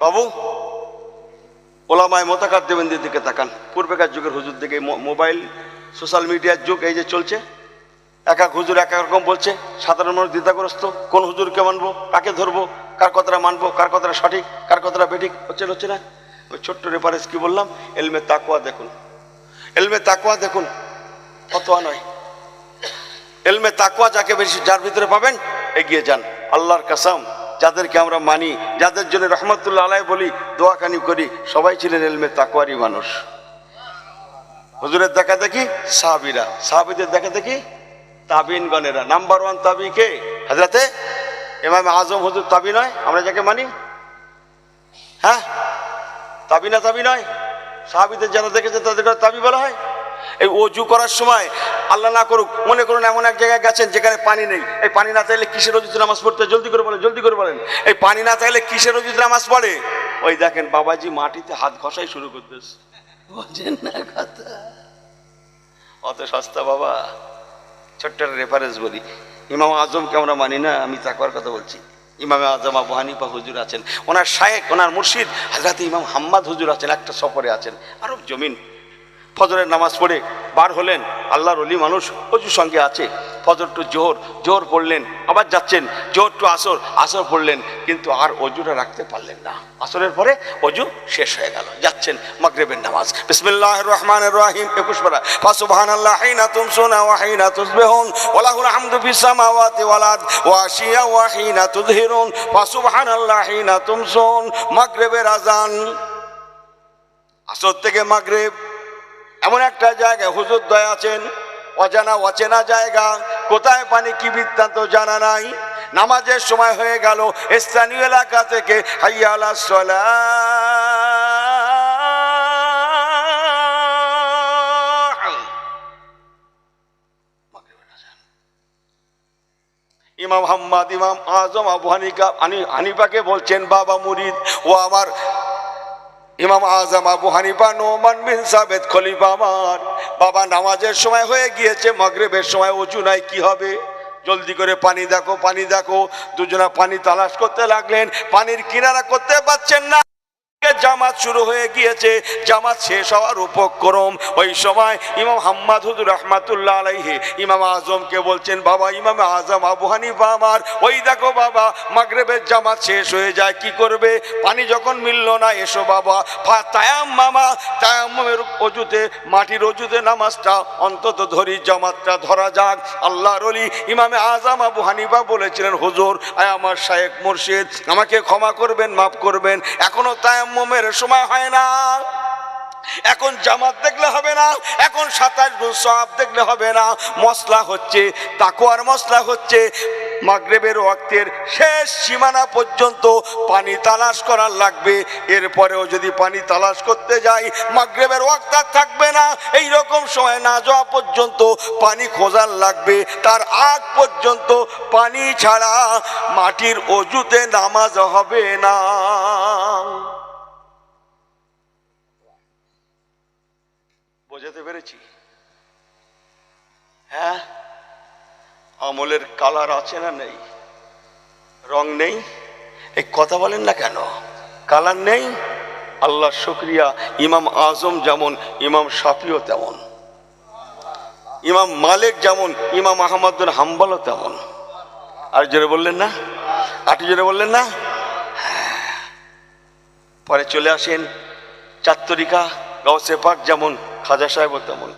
বাবু, ওলামায় মোতাকার দেবেন্দ্রের দিকে তাকান। পূর্বেকার যুগের হুজুর দিকে মোবাইল, সোশ্যাল মিডিয়ার যুগ এই যে চলছে, এক এক হুজুর এক এক রকম বলছে, সাধারণ মানুষ দ্বিধাগ্রস্ত, কোন হুজুরকে মানবো, কাকে ধরবো, কার কথাটা মানবো, কার কথাটা সঠিক, কার কথাটা বেঠিক, হচ্ছে হচ্ছে না। ওই ছোট্ট রেফারেন্স কি বললাম? এলমে তাকুয়া দেখুন। এলমে তাকুয়া দেখুন, ফতোয়া নয়। এলমে তাকুয়া যাকে বেশি, যার ভিতরে পাবেন, এগিয়ে যান। আল্লাহর কাসাম। যাদেরকে আমরা মানি, যাদের জন্য রহমতুল্লাহ আলাই বলি, দোয়াখানি করি, সবাই ছিলেন এলমে তাকুয়ারই মানুষ। হুজুরের দেখা দেখি? সাহাবিরা। সাহাবিদের দেখা দেখি? তাবিনগণেরা। নাম্বার ওয়ান তাবি কে? হাজরাতে এমাম আজম হুজুর তাবি নয়? আমরা যাকে মানি? হ্যাঁ? তাবি না তাবি নয়? সাহাবিদের যারা দেখেছে তাদের তাবি বলা হয়? এই অজু করার সময় আল্লাহ না করুক মনে করুন এমন এক জায়গায় গেছেন যেখানে পানি নেই। এই পানি না চাইলে কিসের অজুতে নামাজ পড়তে? জলদি করে বলেন জলদি করে বলেন। এই পানি না চাইলে কিসের অজুতে নামাজ পড়ে? ওই দেখেন বাবাজি মাটিতে হাত ঘষাই শুরু করতেছে। বোঝেন না কথা। অত সস্তা বাবা। ছোট্ট রেফারেন্স বলি। ইমাম আজমকে আমরা মানি না আমি তাকওয়ার কথা বলছি। ইমামে আজম আবু হানিফা হুজুর আছেন। ওনার শায়েক ওনার মুর্শিদ হাজরাত ইমাম হাম্মাদ হুজুর আছেন একটা সফরে আছেন। আরব জমিন। ফজরের নামাজ পড়ে বার হলেন, আল্লাহর অলি মানুষ অজুর সঙ্গে আছে। ফজর টু জোহর জোহর পড়লেন, আবার যাচ্ছেন, জোহর টু আসর আসর পড়লেন, কিন্তু আর অজুটা রাখতে পারলেন না। আসরের পরে অজু শেষ হয়ে গেল, যাচ্ছেন মাগরেবের নামাজ। বিসমিল্লাহ রহমান রহিম, একুশ পারা। ফাসুবহানাল্লাহ হিনা তুমসুনা ওয়া হিনা তুসবিহুন, ওয়া লাহুল হামদু ফিস সামাওয়াতি ওয়াল আরদ, ওয়া আশিয়া ওয়া হিনা তুযহিরুন। ফাসুবহানাল্লাহ হিনা তুমসুন, মাগরিবের আজান আসর থেকে মাগরিব এমন একটা জায়গায় হুজুর দয় আছেন, অজানা অচেনা জায়গা, কোথায় পানি কি বৃত্তান্ত জানা নাই নামাজের সময় হয়ে গেল, স্থানীয় এলাকা থেকে হাইয়া আলা সলাহ। ইমাম হাম্মাদ, ইমাম আজম, আবু হানিকা হানি- হানিফাকে বলছেন, বাবা মুরিদ, ও আমার ইমাম আজম আবু হানিফা নোমান বিন সাবেদ খলিফা আমার। বাবা নামাজের সময় হয়ে গিয়েছে, মগরেবের সময় উঁচু নাই, কি হবে? জলদি করে পানি দেখো পানি দেখো। দুজনা পানি তালাশ করতে লাগলেন, পানির কিনারা করতে পারছেন না। জামাত শুরু হয়ে গিয়েছে। জামাত শেষ হওয়ার উপক্রম। ওই সময় ইমাম হাম্মাদ হুজুর রহমাতুল্লাহ আলাইহি, ইমাম আজমকে বলছেন, বাবা, ইমাম আজম আবু হানিফা আমার। ওই দেখো বাবা, মাগরেবের জামাত শেষ হয়ে যায়, কি করবে? পানি যখন মিলল না, এসো বাবা। তায়াম মামা তায়াম্মের অজুতে, মাটির অজুতে নামাজটা অন্তত ধরি, জামাতটা ধরা যাক। আল্লাহর অলি ইমামে আজম আবু হানিফা বলেছিলেন, হুজুর, আয় আমার শায়েক মুর্শিদ, আমাকে ক্ষমা করবেন, মাফ করবেন। এখনও তায়াম্মমের সময় হয় না। এখন জামাত দেখলে হবে না, এখন সাতাশ সব দেখলে হবে না। মশলা হচ্ছে তাকুয়ার মশলা হচ্ছে, মাগরেবের ওয়াক্তের শেষ সীমানা পর্যন্ত পানি তালাশ করার লাগবে। এরপরেও যদি পানি তালাশ করতে যাই, মাগরেবের ওয়াক্ত থাকবে না। এই রকম সময় না যাওয়া পর্যন্ত পানি খোঁজার লাগবে। তার আগ পর্যন্ত পানি ছাড়া মাটির অজুতে নামাজ হবে না। বোঝাতে পেরেছি। হ্যাঁ? আমলের কালার আছে না নেই? রং নেই? এই কথা বলেন না কেন? কালার নেই? আল্লাহ শুক্রিয়া। ইমাম আজম যেমন, ইমাম শাফিও তেমন। ইমাম মালিক যেমন, ইমাম আহমদুল হাম্বালও তেমন। আর জোরে বললেন না? আটি জোরে বললেন না? হ্যাঁ। পরে চলে আসেন চাত্তরিকা গাউসে পাক যেমন খাজা সাহেব তেমন